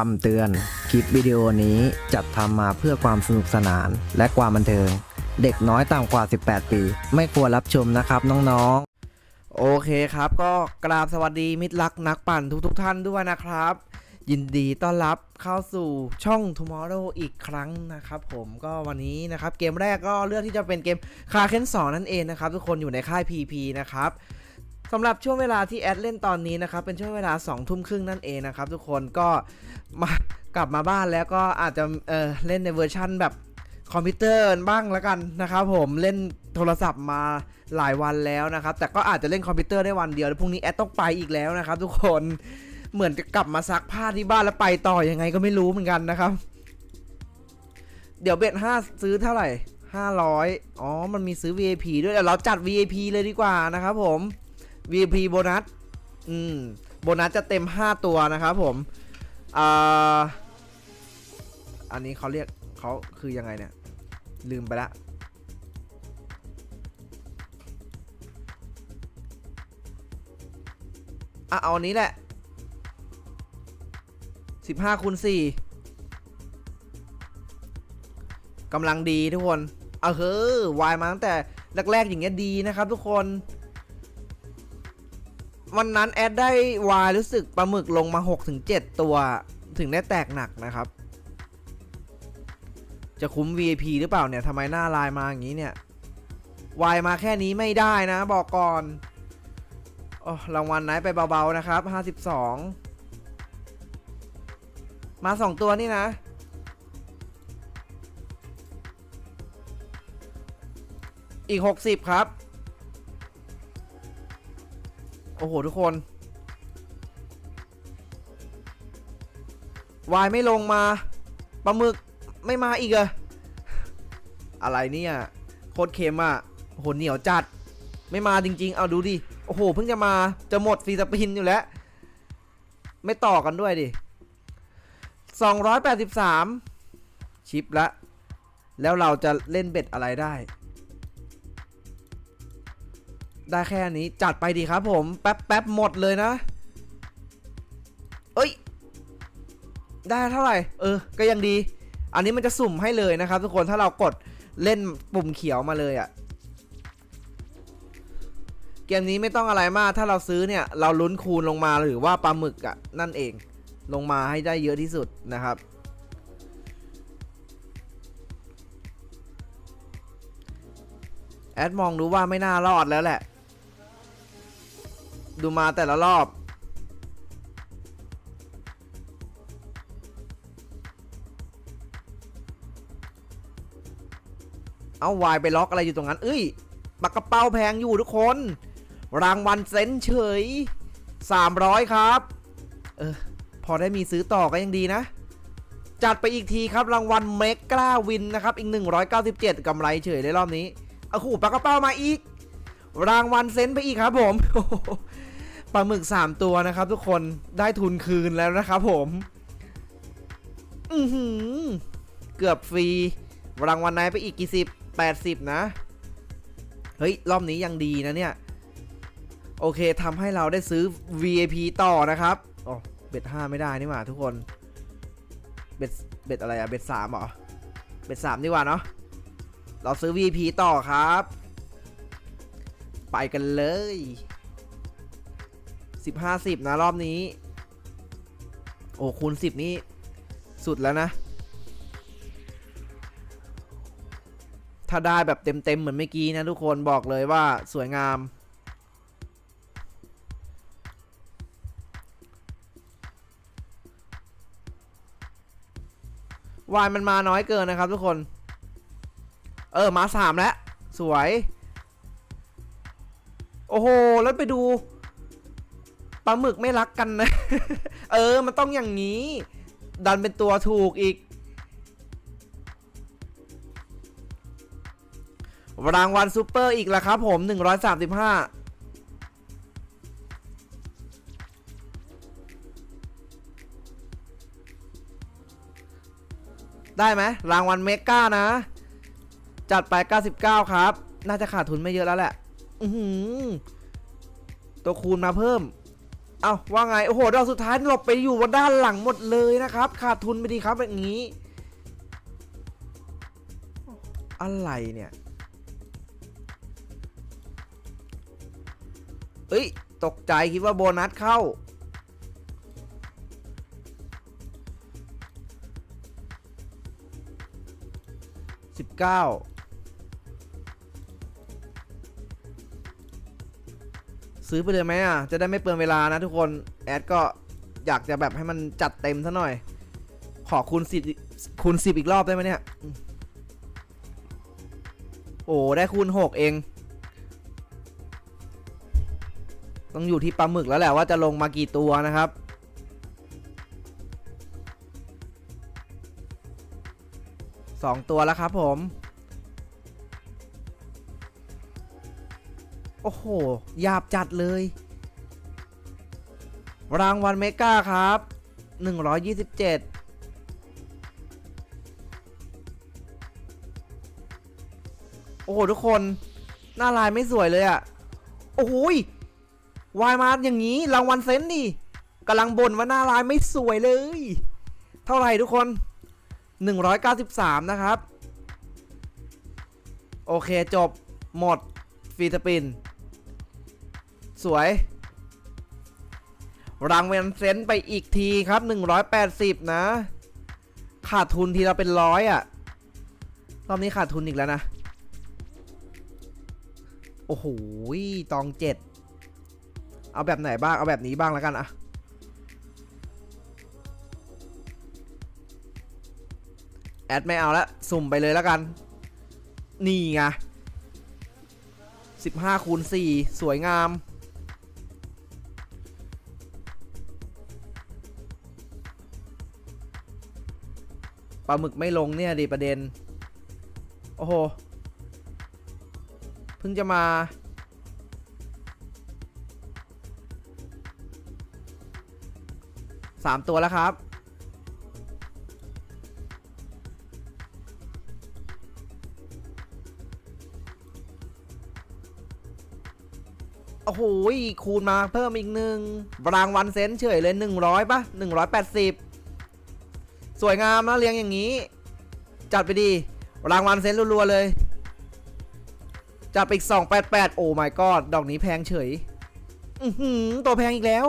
คำเตือน คลิปวิดีโอนี้จัดทำมาเพื่อความสนุกสนานและความบันเทิง เด็กน้อยต่ำกว่า 18 ปี ไม่ควรรับชมนะครับน้องๆ โอเคครับ ก็กราบสวัสดีมิตรรักนักปั่นทุกๆทท่านด้วยนะครับ ยินดีต้อนรับเข้าสู่ช่อง Tomorrow อีกครั้งนะครับ ผมก็วันนี้นะครับ เกมแรกก็เลือกที่จะเป็นเกมคาเคนสองนั่นเองนะครับ ทุกคนอยู่ในค่าย PP นะครับ สำหรับช่วงเวลาที่แอดเล่นตอนนี้นะครับ เป็นช่วงเวลา2องทุ่มครึ่งนั่นเองนะครับ ทุกคนก็มากลับมาบ้านแล้วก็อาจจะเออเล่นในเวอร์ชั่นแบบคอมพิวเตอร์บ้างแล้วกันนะครับผมเล่นโทรศัพท์มาหลายวันแล้วนะครับ แต่ก็อาจจะเล่นคอมพิวเตอร์ได้วันเดียวแล้วพรุ่งนี้แอดต้องไปอีกแล้วนะครับ ทุกคนเหมือนจะกลับมาซักผ้าที่บ้านแล้วไปต่อยังไงก็ไม่รู้เหมือนกันนะครับ เดี๋ยวเบ็ดห้าซื้อเท่าไหร่500อ๋อมันมีซื้อ VIP ด้วยเดี๋ยวเราจัด VIP เลยดีกว่านะครับผม VIP โบนัส อืม โบนัสจะเต็ม 5 ตัวนะครับผมอ่าอันนี้เขาเรียกเขาคือยังไงเนี่ย ลืมไปละอะเอาอันนี้แหละ 15คูณ4กำลังดีทุกคน เอาเฮ้อวายมาตั้งแต่แรกๆอย่างเงี้ยดีนะครับทุกคน วันนั้นแอดได้วายรู้สึกปลาหมึกลงมา 6-7 ตัวถึงได้แตกหนักนะครับ จะคุ้ม VIP หรือเปล่าเนี่ยทำไมหน้าลายมาอย่างนี้เนี่ยวายมาแค่นี้ไม่ได้นะ บอกก่อนโอ้รางวัลไหนไปเบาๆนะครับ 52 มา 2 ตัวนี่นะ อีก 60 ครับ โอ้โห ทุกคนวายไม่ลงมาปลาหมึกไม่มาอีกเหรอะอะไรเนี่ยโคตรเค็มอะโอ้โหเหนียวจัด ไม่มาจริง ๆ เอาดูดิ โอ้โห เพิ่งจะมาจะหมดฟรีสปินอยู่แล้ว ไม่ต่อกันด้วยดิ 283 ชิปละ แล้วเราจะเล่นเบ็ดอะไรได้ ได้แค่นี้จัดไปดีครับผมแป๊บแป๊บหมดเลยนะ เอ้ย ได้เท่าไหร่ เออ ก็ยังดี อันนี้มันจะสุ่มให้เลยนะครับ ทุกคนถ้าเรากดเล่นปุ่มเขียวมาเลยอะ่ะเกมนี้ไม่ต้องอะไรมาก ถ้าเราซื้อเนี่ย เราลุ้นคูณลงมาหรือว่าปลาหมึกอะ่ะ นั่นเอง ลงมาให้ได้เยอะที่สุดนะครับ แอดมองดูว่าไม่น่ารอดแล้วแหละ ดูมาแต่ละรอบ เอาวายไปล็อกอะไรอยู่ตรงนั้น เอ้ยปากกระเป๋าแพงอยู่ทุกคน รางวัลเซนเฉย 300 ครับ เออ พอได้มีซื้อต่อก็ยังดีนะ จัดไปอีกทีครับรางวัลเมกล้าวินนะครับ อีก 197กำไรเฉยเลยรอบนี้เอาขู่ปากกระเป๋ามาอีกรางวัลเซนไปอีกครับผม ลาหมึก 3 ตัวนะครับทุกคนได้ทุนคืนแล้วนะครับผมอือหือเกือบฟรีรางวัลไหนไปอีกกี่สิบแปดสิบนะ เฮ้ย รอบนี้ยังดีนะเนี่ย โอเคทำให้เราได้ซื้อ VIP ต่อนะครับอ๋อเบ็ดห้าไม่ได้นี่หว่าทุกคน เบ็ดเบ็ดอะไรอะเบ็ดสามเหรอ เบ็ดสามดีกว่าเนาะเราซื้อ VIP ต่อครับ ไปกันเลย 10 50นะรอบนี้ โอ้คูณ10นี่สุดแล้วนะ ถ้าได้แบบเต็มๆเหมือนเมื่อกี้นะทุกคนบอกเลยว่าสวยงามวายมันมาน้อยเกินนะครับทุกคน เออมาสามแล้ว สวย โอ้โห แล้วไปดู ปลาหมึกไม่รักกันนะ เออ มันต้องอย่างนี้ ดันเป็นตัวถูกอีก รางวัลซูเปอร์อีกแล้วครับผม 135ได้ไหมรางวัลเมก้านะ จัดไป 99 ครับ น่าจะขาดทุนไม่เยอะแล้วแหละ อืตัวคูณมาเพิ่ม เอาว่าไง โอ้โหดอกสุดท้ายหลบไปอยู่บนด้านหลังหมดเลยนะครับ ขาดทุนไปดีครับแบบนี้ อะไรเนี่ย เอ้ย ตกใจคิดว่าโบนัสเข้า สิบเก้า ซื้อไปเลยไหมอะ จะได้ไม่เปลืองเวลานะทุกคน แอดก็อยากจะแบบให้มันจัดเต็มซะหน่อย ขอคูณสิบคูณสิบอีกรอบได้ไหมเนี่ย โอ้ได้คูณหกเอง ต้องอยู่ที่ปลาหมึกแล้วแหละว่าจะลงมากี่ตัวนะครับสองตัวแล้วครับผม โอ้โหหยาบจัดเลย รางวัลเมกาครับ 127โอ้โห ทุกคน หน้าลายไม่สวยเลยอะโอ้โหยวายมาอย่างนี้รางวัลเซนดิกำลังบ่นว่าหน้าลายไม่สวยเลย เท่าไหร่ทุกคน 193 นะครับ โอเคจบหมดฟีสปิน สวยรางเวัลเซนต์ไปอีกทีครับ 180 นะ ขาดทุนทีเราเป็นร้อยอะรอบนี้ขาดทุนอีกแล้วนะ โอ้โหตองเจ็ด เอาแบบไหนบ้าง เอาแบบนี้บ้างแล้วกันอะแอดไม่เอาละ สุ่มไปเลยแล้วกัน นี่ไง15คูณ4สวยงาม ปลาหมึกไม่ลงเนี่ยดิประเด็น โอ้โห เพิ่งจะมา สามตัวแล้วครับ โอ้โห คูณมาเพิ่มอีกหนึ่งรางวัลเซนเฉยเลย100ปะ180ส สวยงามนะเรียงอย่างนี้ จัดไปดีรางวัลเซนรัวๆเลย จัดไปอีก 288 โอ้ my god ดอกนี้แพงเฉย อือหือตัวแพงอีกแล้ว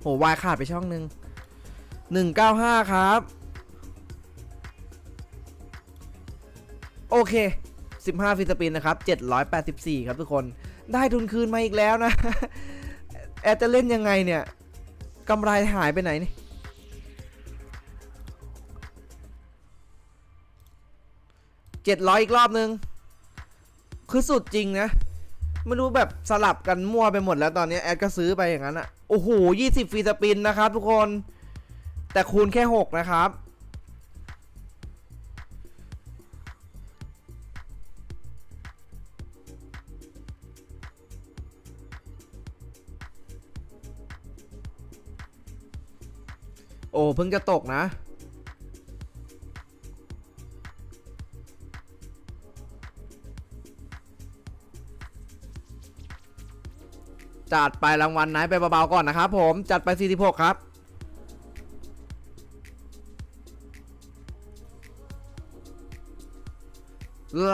โหวายขาดไปช่องหนึ่ง195 ครับ โอเค 15ฟิสปินนะครับ 784 ครับทุกคน ได้ทุนคืนมาอีกแล้วนะ แอดจะเล่นยังไงเนี่ยกำไรหายไปไหนนี่ เจ็ดร้อยอีกรอบนึง คือสุดจริงนะ ไม่รู้แบบสลับกันมั่วไปหมดแล้วตอนนี้แอดก็ซื้อไปอย่างนั้นอะโอ้โหยี่สิบฟรีสปินนะครับทุกคน แต่คูณแค่หกนะครับโอ้เพิ่งจะตกนะ จัดไปรางวัลไหนไปเบาๆก่อนนะครับผมจัดไป 46 ครับ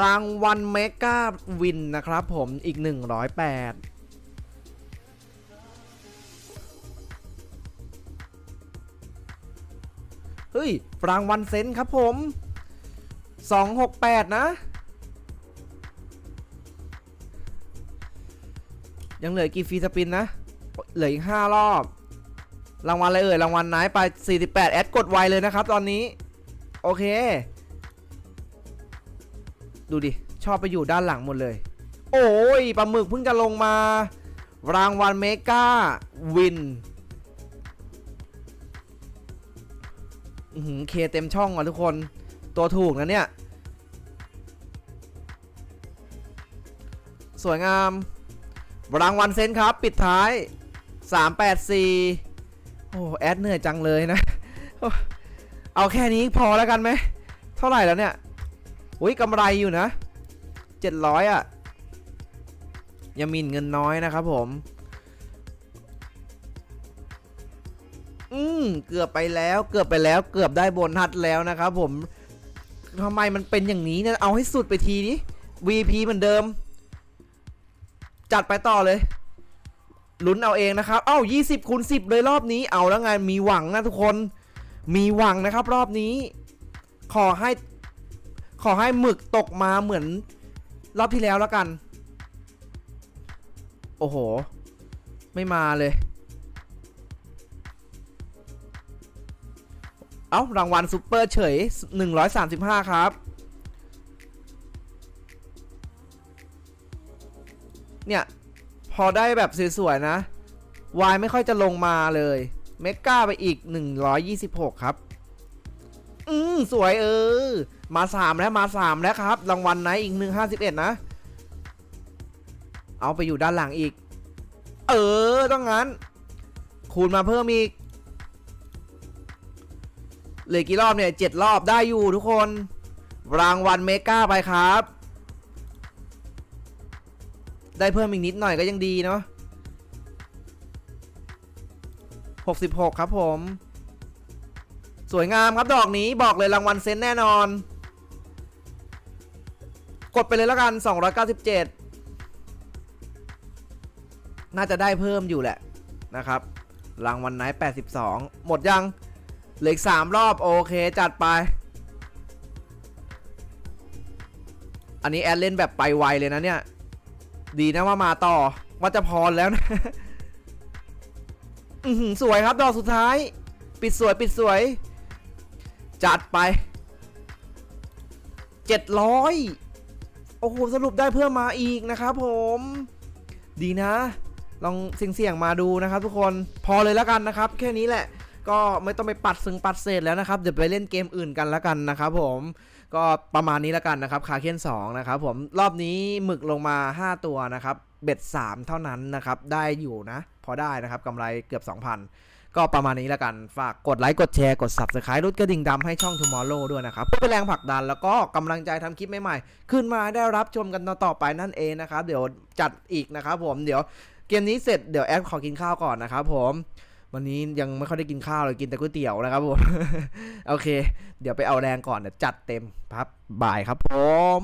รางวัลเมกาวินนะครับผมอีก 108เฮ้ยรางวัลเซนครับผม 268 นะ ยังเหลือกี่ฟรีสปินนะ เหลืออีก 5 รอบ รางวัลอะไรเอ่ย รางวัลไหนไป 48 แอดกดไวเลยนะครับ ตอนนี้ โอเค ดูดิ ชอบไปอยู่ด้านหลังหมดเลย โอ้ยปลาหมึกเพิ่งจะลงมา รางวัลเมกาวินหือเคเต็มช่องอะทุกคน ตัวถูกนะเนี่ย สวยงาม รางวัลเซนครับ ปิดท้าย 384 โอ้แอดเหนื่อยจังเลยนะ เอาแค่นี้พอแล้วกันไหม เท่าไหร่แล้วเนี่ย อุ้ยกำไรอยู่นะ 700อะ ยังมีเงินน้อยนะครับผม อืมเกือบไปแล้วเกือบไปแล้วเกือบได้โบนัสแล้วนะครับผมทำไมมันเป็นอย่างนี้เนี่ยเอาให้สุดไปทีนี้ VP เหมือนเดิม จัดไปต่อเลยลุ้นเอาเองนะครับ เอ้า 20คูณ10 เลยรอบนี้ เอาแล้วไง มีหวังนะทุกคน มีหวังนะครับ รอบนี้ ขอให้ ขอให้หมึกตกมาเหมือน รอบที่แล้วแล้วกัน โอ้โห ไม่มาเลย เอ้ารางวัลซูเปอร์เฉย 135 ครับ เนี่ยพอได้แบบสวยๆนะวายไม่ค่อยจะลงมาเลยเมกาไปอีก 126 ครับ อืมสวยเออ มา 3 แล้วมา 3 แล้วครับ รางวัลไหนอีก 151 นะ เอาไปอยู่ด้านหลังอีก เออ ต้องงั้น คูณมาเพิ่มอีกเหลือกี่รอบเนี่ยเจ็ดรอบได้อยู่ทุกคน รางวัลเมกาไปครับ ได้เพิ่มอีกนิดหน่อยก็ยังดีเนาะ66 ครับผม สวยงามครับดอกนี้บอกเลยรางวัลเซนแน่นอน กดไปเลยแล้วกัน 297 น่าจะได้เพิ่มอยู่แหละนะครับ รางวัลไหน 82 หมดยัง เหลืออีกสามรอบ โอเค จัดไป อันนี้แอดเล่นแบบไปไวเลยนะเนี่ย ดีนะว่ามาต่อว่าจะพรแล้วนะ อือสวยครับดอกสุดท้าย ปิดสวยปิดสวย จัดไป700โอ้โหสรุปได้เพิ่มมาอีกนะครับผม ดีนะ ลองเสี่ยงๆมาดูนะครับทุกคนพอเลยแล้วกันนะครับ แค่นี้แหละ ก็ไม่ต้องไปปัดซึ่งปัดเศษแล้วนะครับ เดี๋ยวไปเล่นเกมอื่นกันแล้วกันนะครับผมก็ประมาณนี้แล้วกันนะครับคาเคน2นะครับผมรอบนี้หมึกลงมา 5 ตัวนะครับเบ็ด3 เท่านั้นนะครับได้อยู่นะ พอได้นะครับกำไรเกือบ 2,000 ก็ประมาณนี้แล้วกัน ฝากกดไลค์กดแชร์กด subscribe รุดกระดิ่งดำให้ช่อง Tomorrow ด้วยนะครับ เพื่อเป็นแรงผลักดันแล้วก็กำลังใจทำคลิปใหม่ๆ ขึ้นมาได้รับชมกันต่อไปนั่นเองนะครับ เดี๋ยวจัดอีกนะครับผมเดี๋ยวเกมนี้เสร็จเดี๋ยวแอดขอกินข้าวก่อนนะครับผม วันนี้ยังไม่ค่อยได้กินข้าวเลยกินแต่ก๋วยเตี๋ยวนะครับผมโอเค เดี๋ยวไปเอาแรงก่อนเดี๋ยวจัดเต็มครับบ่ายครับผม